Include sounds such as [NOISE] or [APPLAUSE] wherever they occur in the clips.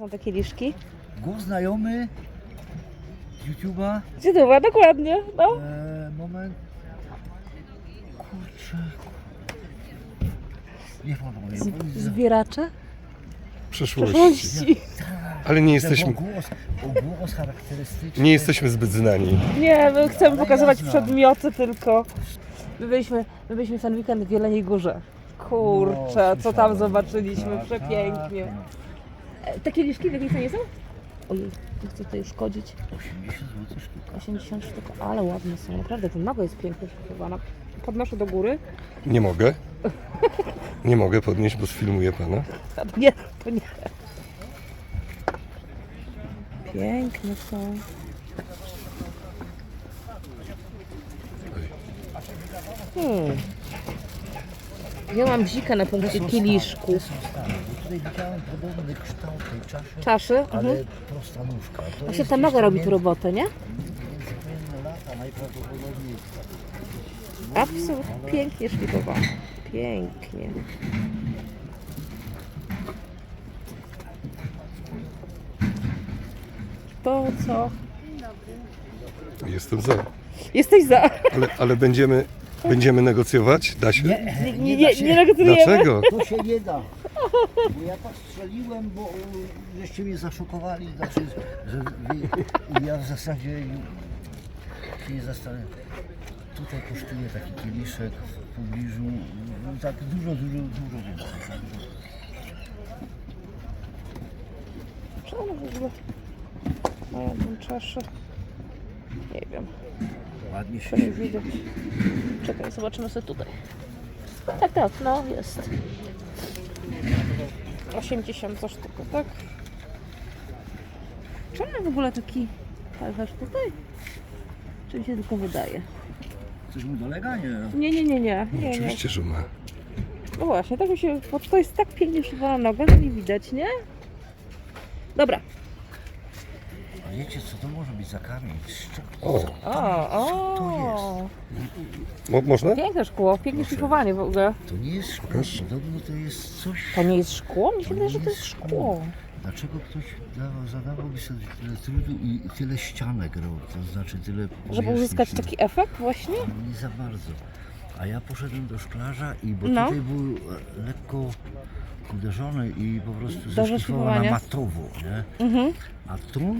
są te kieliszki. Głos znajomy z YouTube'a. To była? Dokładnie, no. E, moment. Kurczę. Nie pamiętam. Zbieracze? Przyszłości. Przyszłości. Ale nie jesteśmy, Bo głos, głos charakterystyczny. nie jesteśmy zbyt znani. Nie, my chcemy pokazywać przedmioty tylko. My byliśmy, my byliśmy ten weekend w Jeleniej Górze. Kurczę, co tam zobaczyliśmy, Tak, przepięknie. Tak, E, Te kieliszki w jakiej cenie są? Ojej, nie chcę tutaj szkodzić. 80 zł sztuka. 80 sztuk, ale ładne są. Naprawdę, ten mago jest piękny szykowany. Podnoszę do góry. Nie mogę. Nie mogę podnieść, bo sfilmuję pana. A, to Nie, to nie. Piękne są. Hmm. Ja mam bzika na punkcie kieliszku. Tutaj widziałem podobny kształt tej czaszy, Czaszy? ale Mhm. prosta nóżka. To Właśnie jest ta noga tam robi tu między- robotę, nie? Międzywojenne lata najprawdopodobniej. Absolutnie pięknie szlifowana. Pięknie. To co? Jestem za. Jesteś za. Ale, ale będziemy, będziemy negocjować? Da się? Nie, Nie, nie, nie, da się. negocjujemy. Dlaczego? To się nie da. Bo ja tak strzeliłem, bo żeście mnie zaszokowali, znaczy, że ja w zasadzie się nie zastanawiam. Tutaj kosztuje taki kieliszek w pobliżu no, tak dużo, dużo, dużo więcej. Także Czemu w ogóle mają tą czaszę? Nie wiem, ładnie się nie widać. Czekaj, zobaczymy sobie tutaj. Tak, tak, no jest. 80 za sztukę, tak? Czemu w ogóle taki palwerz tutaj? Czy mi się tylko wydaje? Coś mu dolega? Nie. Nie, nie, nie, nie. nie, nie. Oczywiście, że ma. No właśnie, tak mi się, bo to jest tak pięknie szywana noga, że nie widać, nie? Dobra. A wiecie co to może być za kamień? O, O, to o. mo, można? Piękne szkło, pięknie szlifowanie w ogóle. To nie jest szkło, Pokaż. podobno to jest coś... To nie jest szkło? Mi się To wydaje, nie że to jest jest szkło. Dlaczego ktoś dawał, zadawałby sobie tyle trudu i tyle ścianek robił, to znaczy tyle Żeby powierzchni uzyskać się- taki efekt właśnie? Nie za bardzo. A ja poszedłem do szklarza i bo No. tutaj był e, lekko uderzony i po prostu zeszlifował na zeszlifowania. matowo, nie? Mhm. A tu?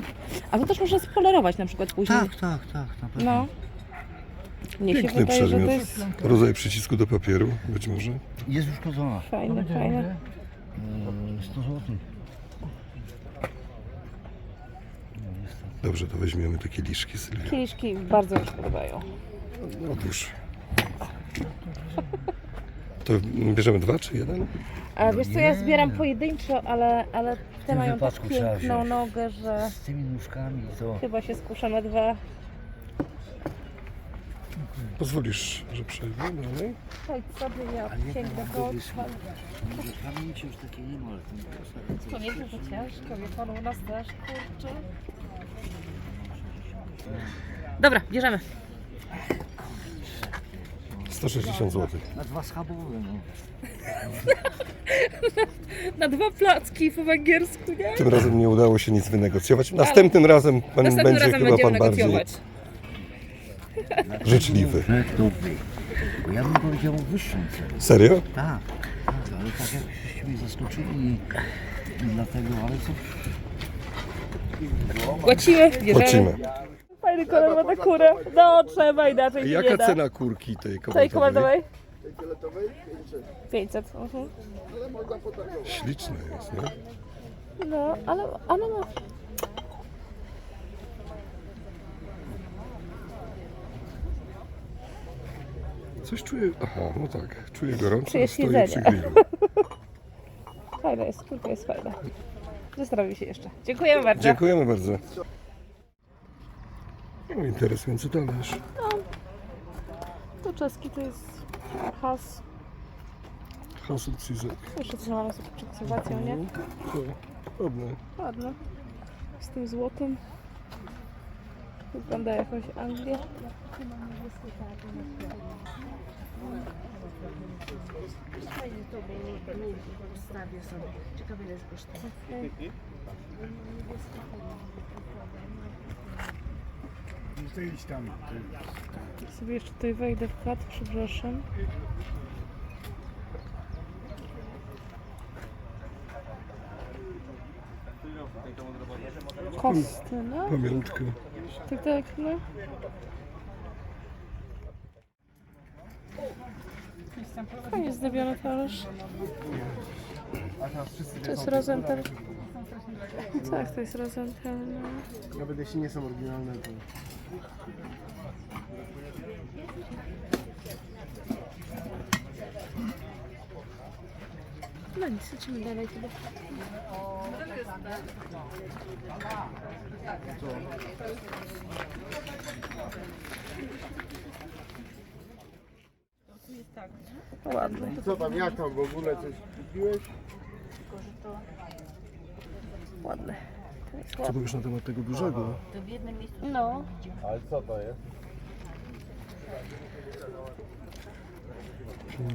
A to też można spolerować na przykład później. Tak, tak, tak, na pewno. No. Mnie się Piękny wydaje, że to przedmiot. jest Rodzaj przycisku do papieru, być może. Jest uszkodzona. fajne, fajne. E, 100 zł. Dobrze, to weźmiemy te kieliszki, Sylwia. Kieliszki bardzo mi się podobają. Otóż. To bierzemy dwa czy jeden? A wiesz co, ja nie. zbieram pojedynczo, ale, ale te tym mają tak wypadku trzeba piękną wziąć. nogę, że Z tymi nóżkami to... chyba się skuszę na dwa. Pozwolisz, że przejdę dalej? Chodź sobie, ja Ale jak sięgnę po pamięci już takiej nie ma, ale to To nie jest to ciężko, wie pan, u nas też, kurczę. Dobra, bierzemy. 160 zł. Na dwa schabowe, no. [LAUGHS] Na dwa placki po węgiersku, nie? Tym razem nie udało się nic wynegocjować. Następnym razem pan Następnym będzie razem chyba będziemy pan bardziej negocjować. życzliwy. [LAUGHS] Bo ja bym powiedział wyższą cenę. Serio? Tak, tak, ale tak jakście mnie zaskoczyli i dlatego, ale co? Płacimy, bierzemy. Płacimy. Fajny kolor ma ta kura. No, trzeba inaczej się nie Jaka da. cena kurki tej Tej kobaltowej? komandowej? 500. Mhm. Śliczna jest, nie? No, ale ona ma... Coś czuję... Aha, no tak. Czuję gorąco, Czujesz jedzenie. grillu. [LAUGHS] Fajna jest, kurka jest fajna. Zostawił się jeszcze. Dziękujemy bardzo. Dziękujemy bardzo. O, interesujący talerz. To czeski to jest has. Hasut Cizek. Jeszcze coś mamy z przeksyzacją, nie? To ładne. Ładne. Z tym złotym. Wygląda jakąś Anglię. Fajnie to, bo wstawię sobie. Ciekawe ile jest kosztuje. Idź tam. Sobie jeszcze tutaj wejdę w kadr, przepraszam. Kosty, no? Pamiątka. Tak, tak, no. Fajnie zdobiony talerz. To jest rozentel. Tak, to jest rozentel, no. Nawet jeśli nie są oryginalne, to... No nic, lecimy dalej chyba. Ładny. Co tam, jak tam w ogóle coś kupiłeś? Ładny. Co powiesz na temat tego dużego? No, Ale co to jest?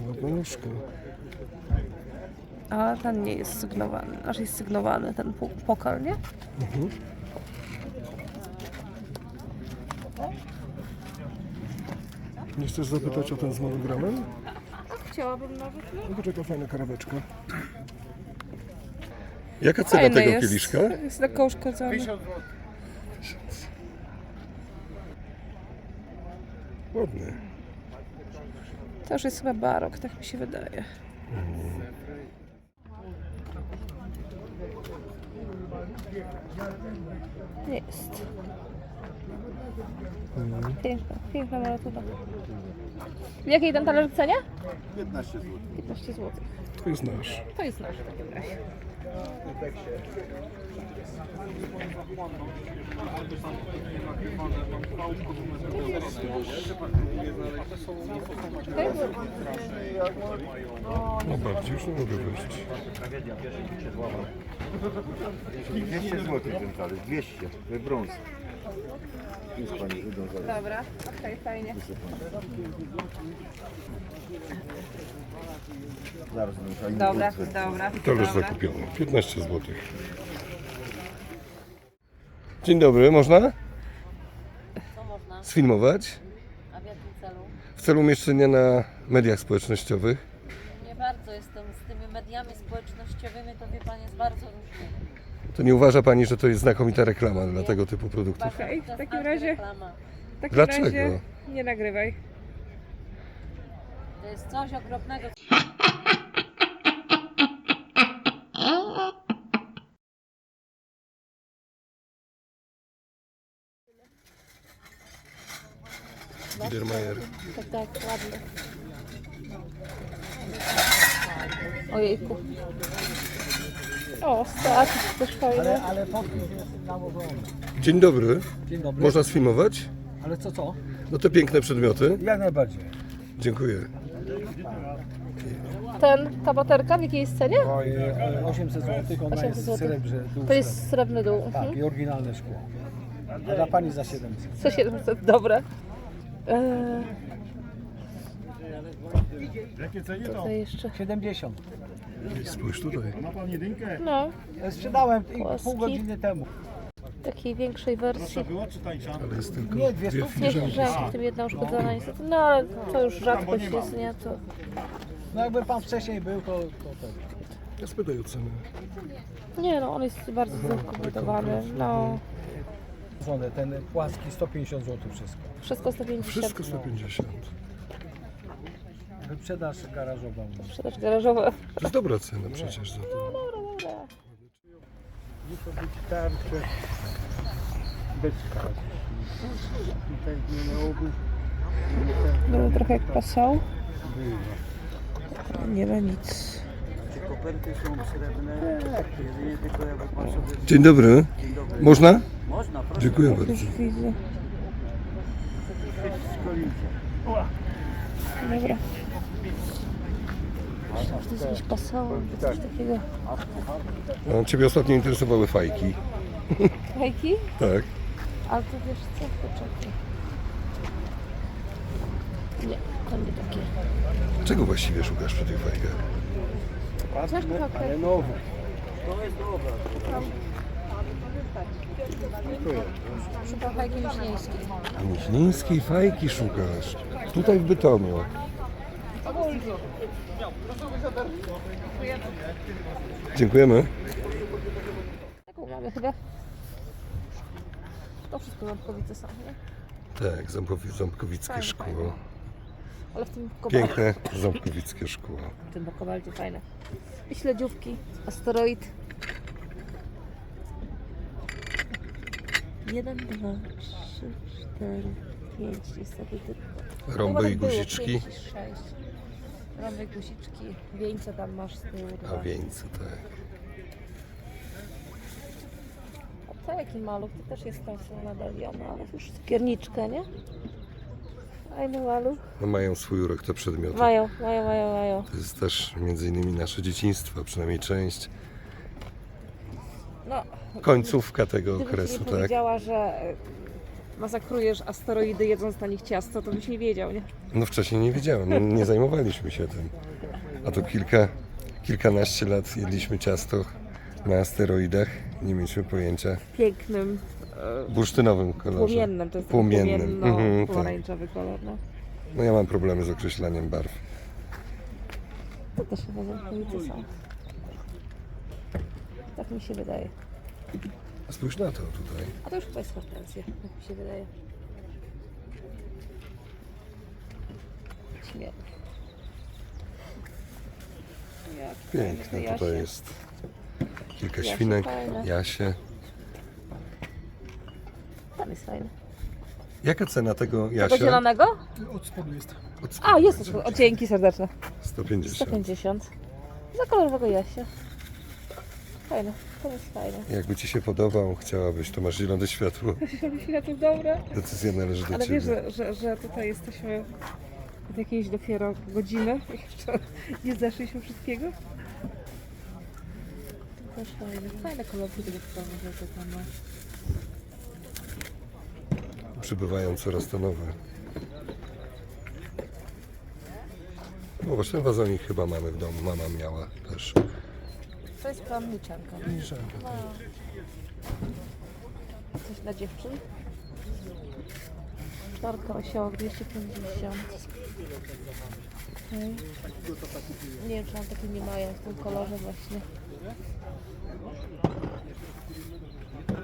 Ładna nóżka. a ten nie jest sygnowany. Aż jest sygnowany ten pu- pokal, nie? Mhm. Nie chcesz zapytać o ten z monogramem? Chciałabym nawet, no. No to czeka fajna karaweczka. Jaka cena Fajny tego jest. kieliszka? Jest lekko uszkodzony. Ładny. To już jest chyba barok, tak mi się wydaje. Jest. Piękna, piękna maratura. W jakiej ten talerz w cenie? 15 zł. 15 zł. To jest nasz. To jest nasz w takim razie. No bardziej już nie mogę wejść. 200 zł ten talerz, 200, we brąz. Jest pani idą zaraz. Dobra, okej, fajnie. Zaraz będę pani Dobra, wrócę. dobra. Talerz dobra. zakupiony. 15 zł. Dzień dobry, można? Co można? Sfilmować? A w jakim celu? W celu umieszczenia na mediach społecznościowych. Nie bardzo jestem z tymi mediami społecznościowymi, to wie Pan jest bardzo różnie. To nie uważa Pani, że to jest znakomita reklama dla tego typu produktów? Okej, w takim razie, w takim Dlaczego? razie nie nagrywaj. To jest coś okropnego. Biedermeier. Tak, tak, ładny. Ojejku. O, stać, też fajne. Ale podpis jest nałożony. Dzień dobry. Dzień dobry. Można sfilmować? Ale co, co? No te piękne przedmioty. Jak najbardziej. Dziękuję. Ten, ta baterka w jakiej jest cenie? Oj, e, 800 zł, ona 800 jest srebrze. dół To jest srebrny dół. Tak, Mhm. i oryginalne szkło. A dla pani za 700. Co 700, dobre. Eee, Jakie cenie co to? to jeszcze? 70. Spójrz tutaj. Ma pan jedynkę? No, Sprzedałem i Płaski. pół godziny temu. takiej większej wersji. była czy tańsza? Ale jest tylko Nie, dwie dwie. Nie, filiżanki. w tym jedna uszkodzona niestety. No ale to już rzadkość jest, nie? To No jakby pan wcześniej był, to, to tak. Ja spytaj o cenę. nie no, on jest bardzo zakompletowany. No, Żonę, ten płaski 150 zł wszystko. wszystko 150. Wszystko 150. Wyprzedaż garażowa. Sprzedaż garażowa. To jest dobra cena przecież za to. Dobra, dobra. Muszą być tarcze. Beczka. Tutaj nie miałoby. Było trochę jak pasał. Nie ma nic. Koperty są srebrne, jedynie tylko jakby pan sobie... Dzień dobry. Można? Można, proszę. Dziękuję bardzo. Widzę. Dobra. Myślałam, że to jest jakiś coś takiego. A Ciebie ostatnio interesowały fajki. Hejki? [LAUGHS] Tak. Ale to wiesz co? Poczekaj. Nie, to nie takie. Czego właściwie szukasz przy tych fajkach? Czekaj, Ale nowy. Szukam fajki wiśnieńskiej. Miśnińskiej fajki szukasz. Tutaj w Bytomiu. Dziękujemy. Taką mamy chyba. To wszystko ząbkowice są, nie? Tak, ząbkowi- ząbkowickie Fajne, szkło. fajne. Ale w tym kobalcie, Piękne ząbkowickie szkło. w tym kobalcie fajne. I śledziówki, asteroid. Jeden, dwa, trzy, cztery, pięć. Tylko. Rąby Chyba i tak było, guziczki. pięć, sześć. I guziczki. Wieńce tam masz z tyłu. A wieńce, tak. A to jaki maluch, to też jest tam są medaliony, ale już skierniczkę, nie? Fajny maluch. No mają swój urok te przedmioty. Mają, mają, mają, mają. To jest też między innymi nasze dzieciństwo, przynajmniej część. No, Końcówka tego okresu, tak? powiedziała, że masakrujesz asteroidy jedząc na nich ciasto, to byś nie wiedział, nie? No wcześniej nie wiedziałem, no, nie zajmowaliśmy się tym. A to kilka, kilkanaście lat jedliśmy ciasto na asteroidach. Nie mieliśmy pojęcia. Pięknym, W bursztynowym kolorze. płomiennym, to jest taki Płomiennym, mhm, tak. pomarańczowy kolor, no. No ja mam problemy z określaniem barw. To też chyba zamknięte są. Tak mi się wydaje. Spójrz na to tutaj. A to już chyba jest hortensja, tak mi się wydaje. Śmiech. Jak Piękne fajne tutaj jest. Kilka Jasie świnek, fajne. jasie. Tam jest fajny. Jaka cena tego Tego jasia? zielonego? Od spodu jest. Od A, jest. O, dzięki serdeczne. 150. 150. Za kolorowego jasia. Fajne, to jest fajne. Jakby Ci się podobał, chciałabyś, to masz zielone światło. [LAUGHS] to dobre. Decyzja należy do Ale Ciebie. wiesz, że, że, że tutaj jesteśmy od jakiejś dopiero godziny. [LAUGHS] Jeszcze nie zeszliśmy wszystkiego. To też fajne. Fajne kolorki tego że to tam ma. Przybywają coraz to nowe. No właśnie wazonik chyba mamy w domu. Mama miała też. To jest plamniczanka. No. Coś dla dziewczyn? Czarka osiołek 250. Okej. Nie wiem, czy mam takie nie mają w tym kolorze właśnie.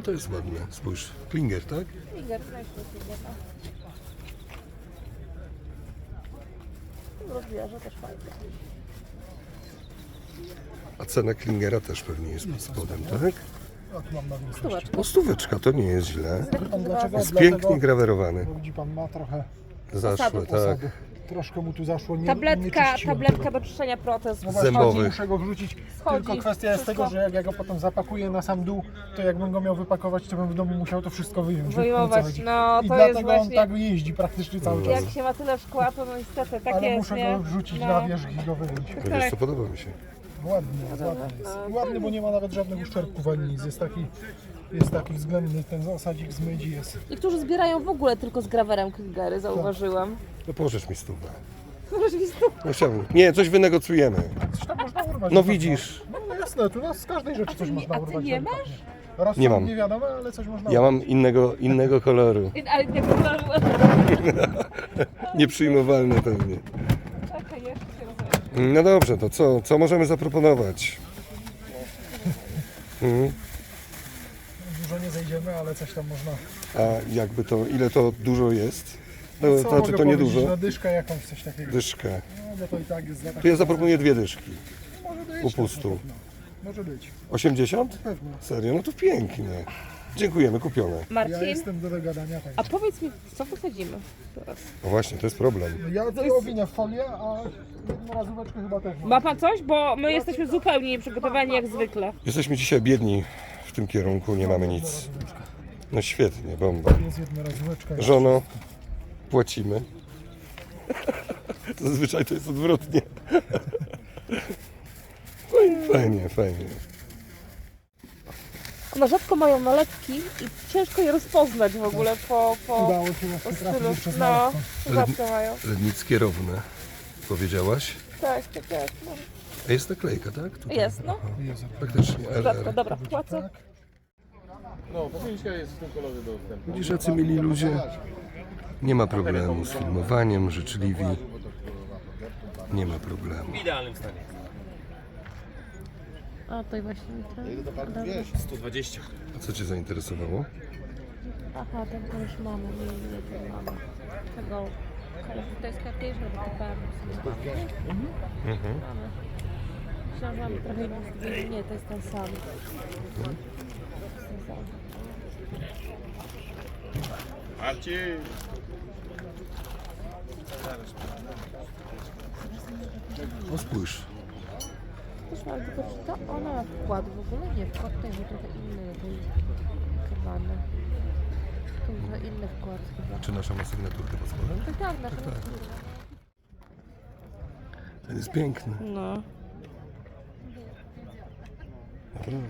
To jest ładne. Spójrz. Klinger, tak? Finger, najpierw finger. W rozmiarze też fajnie. A cena Klingera też pewnie jest pod spodem, tak? Na więcej. Stóweczka. O stóweczka, to nie jest źle. Dlaczego? Jest Dlatego, pięknie grawerowany. Bo widzi pan ma trochę Zaszłe, tak. osady. Troszkę mu tu zaszło. Nie, nie Tabletka, czyściłem tabletka do czyszczenia protez. No właśnie, Zębowych. Muszę go wrzucić. Schodzi Tylko kwestia jest wszystko. tego, że jak ja go potem zapakuję na sam dół, to jakbym go miał wypakować, to bym w domu musiał to wszystko wyjąć. Wyjmować, no I to jest dlatego on właśnie... tak jeździ praktycznie cały czas. Jak się ma tyle szkła, to no niestety tak Ale jest, muszę nie? go wrzucić No. na wierzch i go wyjąć. No wiesz co, podoba mi się. Ładny, ładny jest. Ładny, bo nie ma nawet żadnych uszczerbków ani nic. Jest taki, jest taki względny, ten zasadzik z mydzi jest. Niektórzy zbierają w ogóle tylko z grawerem Klingery, zauważyłam. No pożycz mi stówę. Mi. No chciałbym. Nie, coś wynegocjujemy. Coś tam można urwać. No widzisz, No, no jasne, tu nas z każdej rzeczy coś można a ty urwać. nie delikatnie. Raz Nie mam. Nie wiadomo, ale coś można ja mam innego, innego koloru. [LAUGHS] Ale nie wygląda. [LAUGHS] Nieprzyjmowalny pewnie. Czekaj, jeszcze się rozumiem. No dobrze, to co, co możemy zaproponować? Mhm. Dużo nie zejdziemy, ale coś tam można. A jakby to, ile to dużo jest? No, Co to znaczy mogę to nie powiedzieć, dużo. Na dyszkę jakąś coś takiego. Dyszkę. No to i tak jest za ja zaproponuję dwie dyszki. Może być. upustu. Może być. 80? Pewnie. Serio? No to pięknie. Dziękujemy, kupione. Ja Marcin, jestem do dogadania tak. a powiedz mi, co posadzimy teraz? No właśnie, to jest problem. Ja owinę w folię, a jednorazóweczkę chyba też. Ma pan coś? Bo my jesteśmy zupełnie nieprzygotowani jak zwykle. Jesteśmy dzisiaj biedni w tym kierunku, nie mamy nic. No świetnie, bomba. Jest. Żono, płacimy. Zazwyczaj to jest odwrotnie. Fajnie, fajnie, fajnie. One rzadko mają nalepki i ciężko je rozpoznać w ogóle po, po, Udało się po stylu. trafić No, rzadko mają. Lednickie równe. Powiedziałaś? Tak, tak, tak. No. A jest naklejka, tak? Tutaj. Jest, no. Jezu. Faktycznie. LR. Rzadko, dobra, płacę. Tak. Widzisz, jacy mieli ludzie. Nie ma problemu z filmowaniem, życzliwi. Nie ma problemu. A tutaj właśnie to. 120. A co Cię zainteresowało? Aha, ten to już mamy, nie, nie, ten mamy. Tego. To jest kartierz, albo TPM. Mamy. Myślałam, że mamy trochę inny. Nie, to jest ten sam. To jest ten sam. Marcin! O, spójrz. Też mam tylko, czy to ona ma wkład w ogóle? Nie, wkład to jest trochę inny. tej Kabany. To jest inny wkład chyba. Czy nasza ma sygnaturkę pod spodem? Tak, tak, na Tak, tak. Ten jest piękny. No. Naprawdę.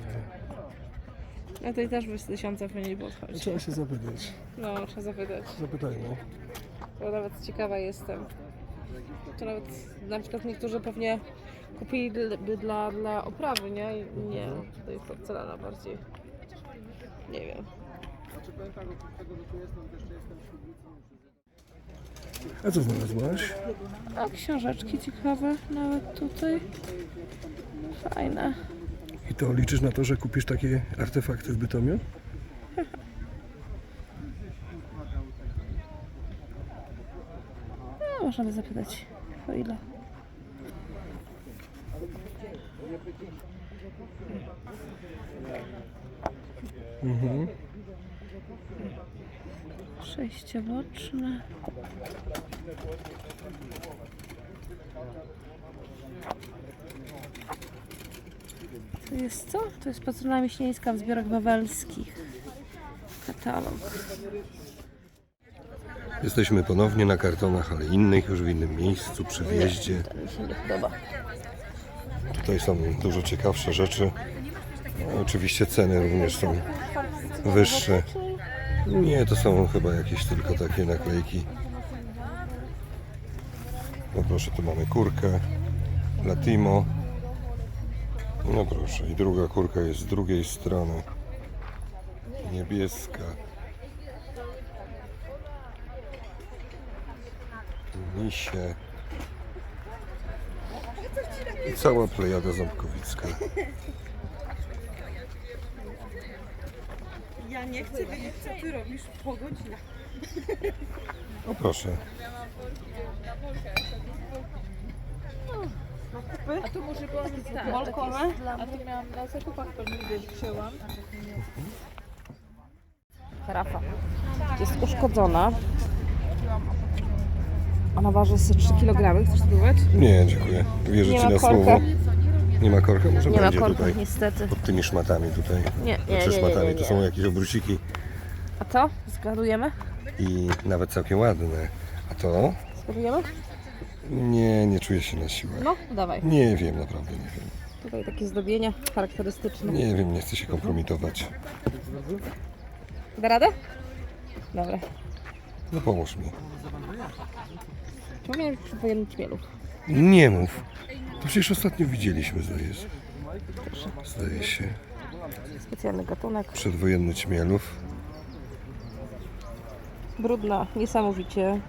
Ja tutaj też by z tysiąca powinien podchodzić. Trzeba się zapytać. No, trzeba zapytać. Zapytajmy. Bo nawet ciekawa jestem. To nawet na przykład niektórzy pewnie kupiliby dla, dla oprawy, nie? I Nie, tutaj porcelana bardziej. Nie wiem. A co znalazłaś? A książeczki ciekawe nawet tutaj. Fajne. I to liczysz na to, że kupisz takie artefakty w Bytomiu? [LAUGHS] No, można by zapytać. O ile? Mhm. Sześcioboczne. To jest co? To jest patrona miśnieńska w zbiorach wawelskich. Katalog. Jesteśmy ponownie na kartonach, ale innych, już w innym miejscu, przy wjeździe. Ten mi się nie podoba. Tutaj są dużo ciekawsze rzeczy. Oczywiście ceny również są wyższe. Nie, to są chyba jakieś tylko takie naklejki. No proszę, tu mamy kurkę Latimo. No proszę, i druga kurka jest z drugiej strony. Niebieska. Misie. I cała plejada ząbkowicka. Ja nie chcę wiedzieć, co ty robisz po godzinach. O proszę. A tu może była tak, Molkowe? A tu miałam na zakupach pewnie gdzieś wzięłam. Karafa. Jest uszkodzona. Ona waży sobie 3 kg. Chcesz spróbować? Nie, dziękuję. Wierzę Nie Ci ma na korka. słowo. Nie ma korka? Może Nie ma będzie korków, tutaj. niestety. Pod tymi szmatami tutaj. Nie, nie, Znaczy nie, nie, szmatami, nie, to nie. są jakieś obróciki A to? Zgadujemy? i nawet całkiem ładne. A to? Zgadujemy? Nie, nie czuję się na siłę. No, dawaj. Nie wiem, naprawdę nie wiem. Tutaj takie zdobienia charakterystyczne. Nie wiem, nie chcę się kompromitować. Da radę? Dobra. No pomóż mi. Powinien być wojenny Ćmielów. Nie mów. To przecież ostatnio widzieliśmy, zdaje się. Zdaje się. Specjalny gatunek. Przedwojenny Ćmielów. Brudna, niesamowicie.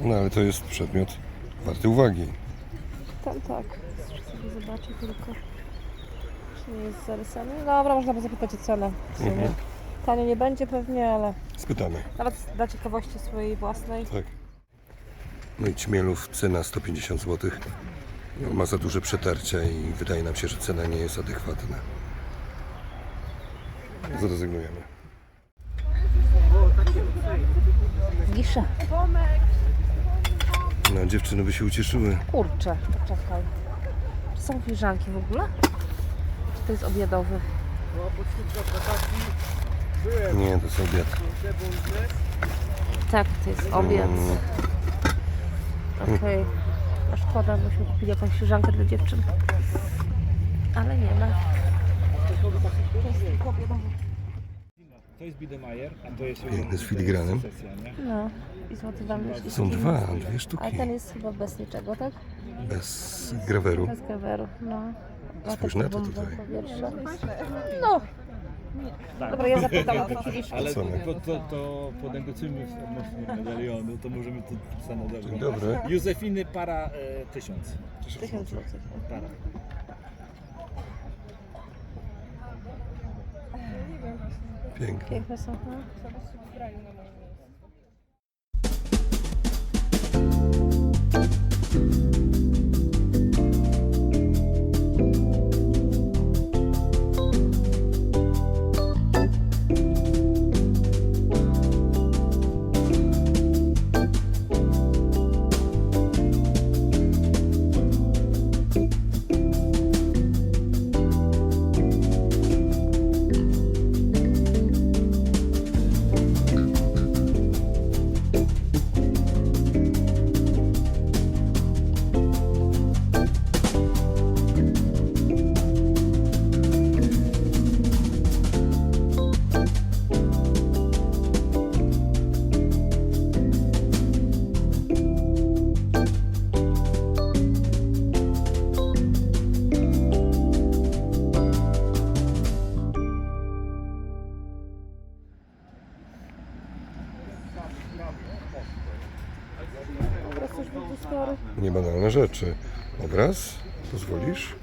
No ale to jest przedmiot warty uwagi. Tam tak. Sobie zobaczę tylko. Nie jest zarysany? Dobra, można by zapytać o cenę. W sumie. Mhm. Tanio nie będzie pewnie, ale Spytamy. nawet dla ciekawości swojej własnej. Tak. No i Ćmielów cena 150 zł. No, ma za duże przetarcia i wydaje nam się, że cena nie jest adekwatna. Zrezygnujemy. Gisza. No dziewczyny by się ucieszyły. Kurczę, poczekaj. Czy są filiżanki w ogóle? To jest obiadowy? Nie, to jest obiad. Tak, to jest obiad. Mm. Okej. A szkoda, byśmy kupili jakąś filiżankę dla dziewczyn. Ale nie ma. To jest Biedermeier, a to jest Piękny z filigranem. sesja, nie? No. I z motywami Są dwa, dwie A sztuki. ten jest chyba bez niczego, tak? Bez graweru. Bez kaweru, no. Ma Spójrz na to tutaj. powietrza. No. Dobra, ja zapytam o kieliszki. Ale to, to, to, to ponegocjujmy odnośnie medalionu, to możemy to samo Dzień dobrze. dobry. Józefiny para e, tysiąc. Tysiąc złotych. Para. Piękny. Piękne są, spory. Niebanalne rzeczy. Obraz? Pozwolisz?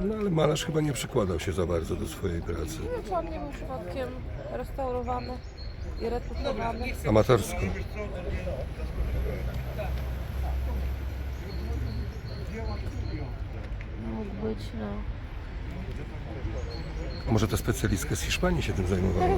No ale malarz chyba nie przykładał się za bardzo do swojej pracy. No co, nie był przypadkiem restaurowany i retutowany. Amatorsko. Mógł być, no. Może ta specjalistka z Hiszpanii się tym zajmowała?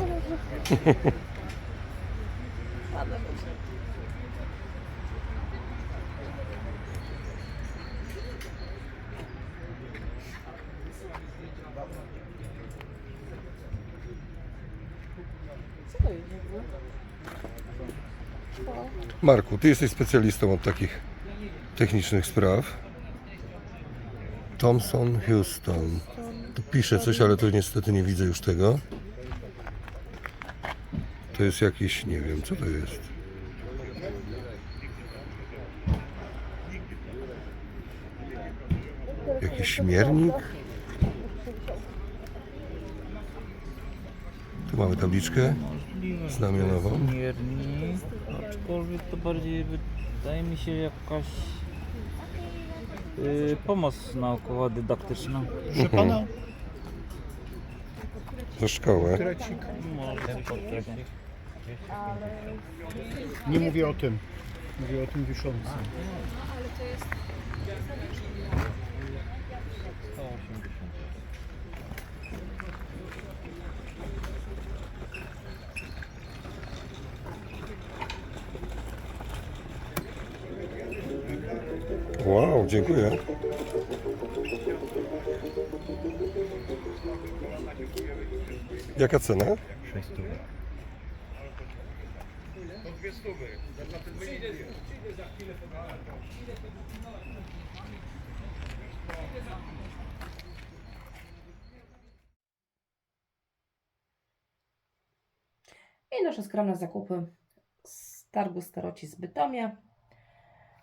Marku, ty jesteś specjalistą od takich technicznych spraw. Thomson Houston. Tu pisze coś, ale to niestety nie widzę już tego. To jest jakiś, nie wiem, co to jest. Jakiś śmiernik. Tu mamy tabliczkę znamionową. Mierni, aczkolwiek to bardziej wydaje mi się jakaś y, pomoc naukowa, dydaktyczna. Proszę pana, Za szkołę. krecik. Może coś takiego. Nie mówię o tym. Mówię o tym wiszącym. Wow, dziękuję. Jaka cena? I nasze skromne zakupy z targu Staroci z Bytomia,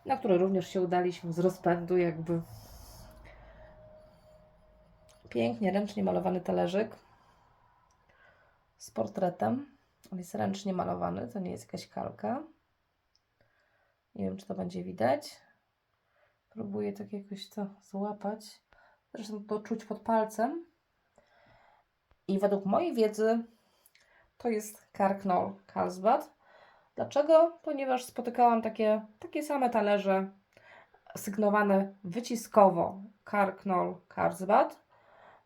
na które również się udaliśmy z rozpędu jakby. Pięknie, ręcznie malowany talerzyk z portretem. On jest ręcznie malowany, to nie jest jakaś kalka. Nie wiem, czy to będzie widać. Próbuję tak jakoś to złapać. Zresztą to czuć pod palcem. I według mojej wiedzy to jest Karknol Carlsbad. Dlaczego? Ponieważ spotykałam takie, takie same talerze sygnowane wyciskowo Karknol Carlsbad.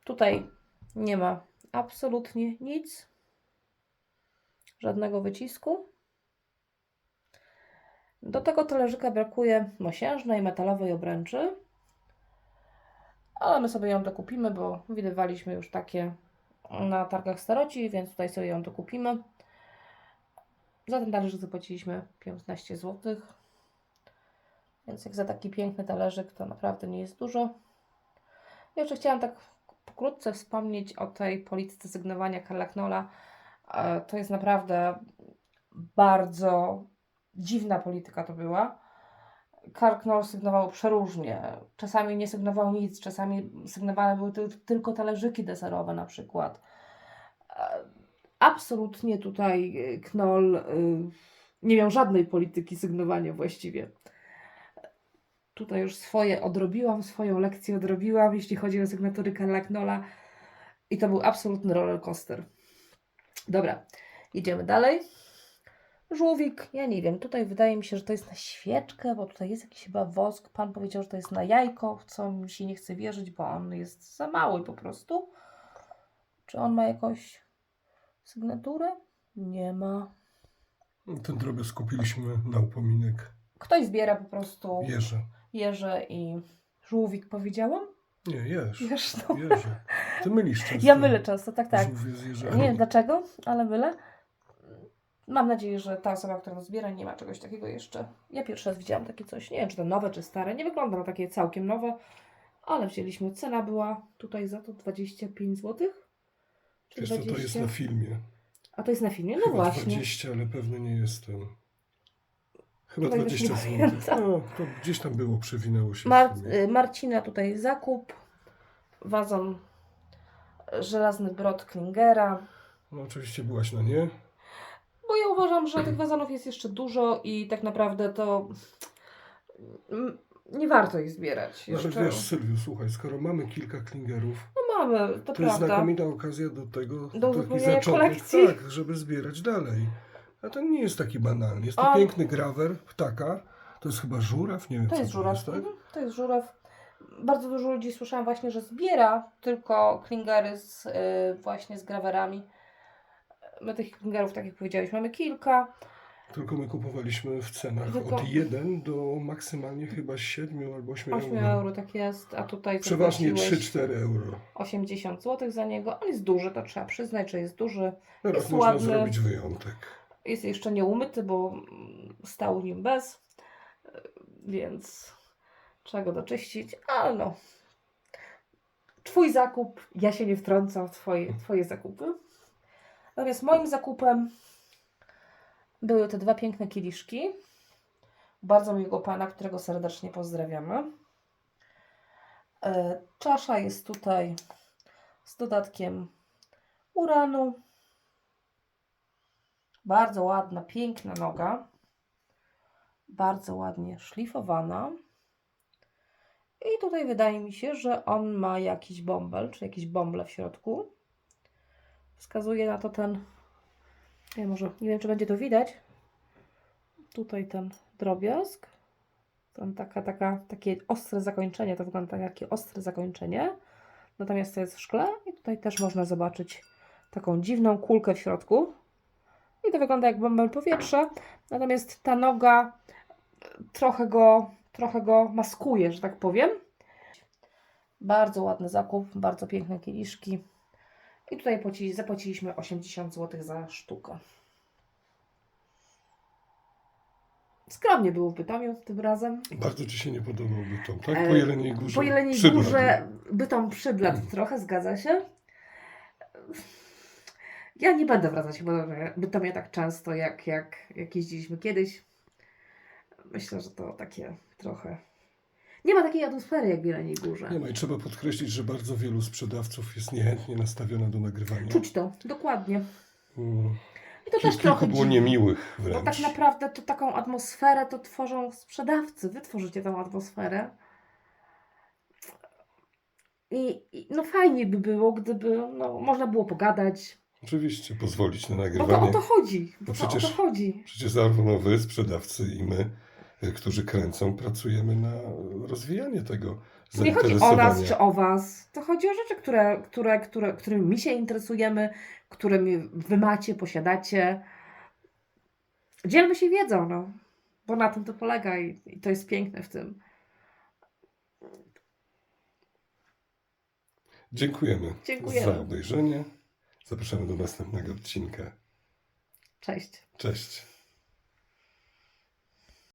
Tutaj nie ma absolutnie nic, żadnego wycisku. Do tego talerzyka brakuje mosiężnej, metalowej obręczy, ale my sobie ją dokupimy, bo widywaliśmy już takie na targach staroci, więc tutaj sobie ją dokupimy. Za ten talerzyk zapłaciliśmy 15 zł. Więc jak za taki piękny talerzyk to naprawdę nie jest dużo. Jeszcze chciałam tak pokrótce wspomnieć o tej polityce sygnowania Karla Knolla. E, To jest naprawdę bardzo dziwna polityka to była. Karl sygnował przeróżnie. Czasami nie sygnował nic, czasami sygnowane były ty- tylko talerzyki deserowe na przykład. E, Absolutnie tutaj y, Knoll y, nie miał żadnej polityki sygnowania właściwie. Tutaj już swoje odrobiłam, swoją lekcję odrobiłam, jeśli chodzi o sygnatury Karla Knolla. I to był absolutny roller coaster. Dobra, idziemy dalej. Żółwik, ja nie wiem, tutaj wydaje mi się, że to jest na świeczkę, bo tutaj jest jakiś chyba wosk. Pan powiedział, że to jest na jajko, w co mi się nie chce wierzyć, bo on jest za mały po prostu. Czy on ma jakąś sygnaturę? Nie ma. Ten drobiazg kupiliśmy na upominek Ktoś zbiera po prostu Jerzy. jeże i żółwik, powiedziałam? Nie, Jerz. Jeż, no. Jerzy. Ty mylisz często. Ja mylę często, tak, tak. Nie wiem dlaczego, ale mylę. Mam nadzieję, że ta osoba, która to zbiera, nie ma czegoś takiego jeszcze. Ja pierwszy raz widziałam takie coś. Nie wiem, czy to nowe, czy stare. Nie wygląda na takie całkiem nowe, ale wzięliśmy. Cena była tutaj za to 25 zł. Wiesz co, to jest na filmie. A to jest na filmie? No Chyba właśnie. 20, ale pewny nie jestem. Chyba Tutaj już 20 nie zł. pamiętam. No, to gdzieś tam było, przewinęło się. w Mar- filmie. y, Marcina tutaj zakup. Wazon żelazny brod Klingera. No oczywiście byłaś na nie. Bo ja uważam, że tych wazonów jest jeszcze dużo i tak naprawdę to mm, nie warto ich zbierać. No, ale Jeszcze. wiesz, Sylwiu, słuchaj, skoro mamy kilka klingerów, No mamy, to, to jest prawda. znakomita okazja do tego, Do zaczątnych, kolekcji. tak, żeby zbierać dalej. A to nie jest taki banalny. Jest to A- piękny grawer, ptaka. To jest chyba żuraw, nie wiem To co jest to żuraw. jest, tak? Mhm, To jest żuraw. Bardzo dużo ludzi słyszałam właśnie, że zbiera tylko klingery z, y, właśnie z grawerami. My tych klingerów, tak jak powiedziałeś, mamy kilka. Tylko my kupowaliśmy w cenach Tylko- od 1 do maksymalnie chyba 7 albo 8 8 euro. euro tak jest, a tutaj Przeważnie zapłaciłeś 3-4 euro. 80 zł za niego. On jest duży, to trzeba przyznać, że jest duży. Teraz Jest można ładny. zrobić wyjątek. Jest jeszcze nieumyty, bo mm, stał nim bez, y, więc trzeba go doczyścić, ale no. Twój zakup, ja się nie wtrącam w twoje, twoje zakupy. Natomiast moim zakupem były te dwa piękne kieliszki. Bardzo miłego pana, którego serdecznie pozdrawiamy. E, Czasza jest tutaj z dodatkiem uranu. Bardzo ładna, piękna noga. Bardzo ładnie szlifowana. I tutaj wydaje mi się, że on ma jakiś bąbel, czy jakieś bąble w środku. Wskazuje na to ten. Ja może nie wiem, czy będzie to widać. Tutaj ten drobiazg. Tam taka, taka, takie ostre zakończenie. To wygląda jak takie ostre zakończenie. Natomiast to jest w szkle. I tutaj też można zobaczyć taką dziwną kulkę w środku. I to wygląda jak bąbel powietrza. Natomiast ta noga trochę go, trochę go maskuje, że tak powiem. Bardzo ładny zakup, bardzo piękne kieliszki. I tutaj płaci, zapłaciliśmy 80 zł za sztukę. Skromnie było w Bytomiu tym razem. Bardzo Ci się nie podobał Bytom, tak? E, Po Jeleniej Górze. Po Jeleniej Przybladł. Górze Bytom przybladł trochę, zgadza się. Ja nie będę wracać chyba do Bytomia tak często, jak, jak, jak jeździliśmy kiedyś. Myślę, że to takie trochę... Nie ma takiej atmosfery jak w Jeleniej Górze. Nie ma i trzeba podkreślić, że bardzo wielu sprzedawców jest niechętnie nastawione do nagrywania. Czuć to, dokładnie. Mm. I to też trochę było niemiłych Bo wręcz. tak naprawdę to taką atmosferę to tworzą sprzedawcy. Wy tworzycie tą atmosferę. I, I no fajnie by było, gdyby no, można było pogadać. Oczywiście, pozwolić na Bo to nagrywanie. o to chodzi. Bo Bo to o to przecież- chodzi. Przecież zarówno wy, sprzedawcy i my, którzy kręcą, pracujemy na rozwijanie tego nie chodzi o nas czy o was. To chodzi o rzeczy, które, które, które, którymi my się interesujemy, którymi wy macie, posiadacie. Dzielmy się wiedzą, no. Bo na tym to polega i, i to jest piękne w tym. Dziękujemy, Dziękujemy. za obejrzenie. Zapraszamy do następnego odcinka. Cześć. Cześć.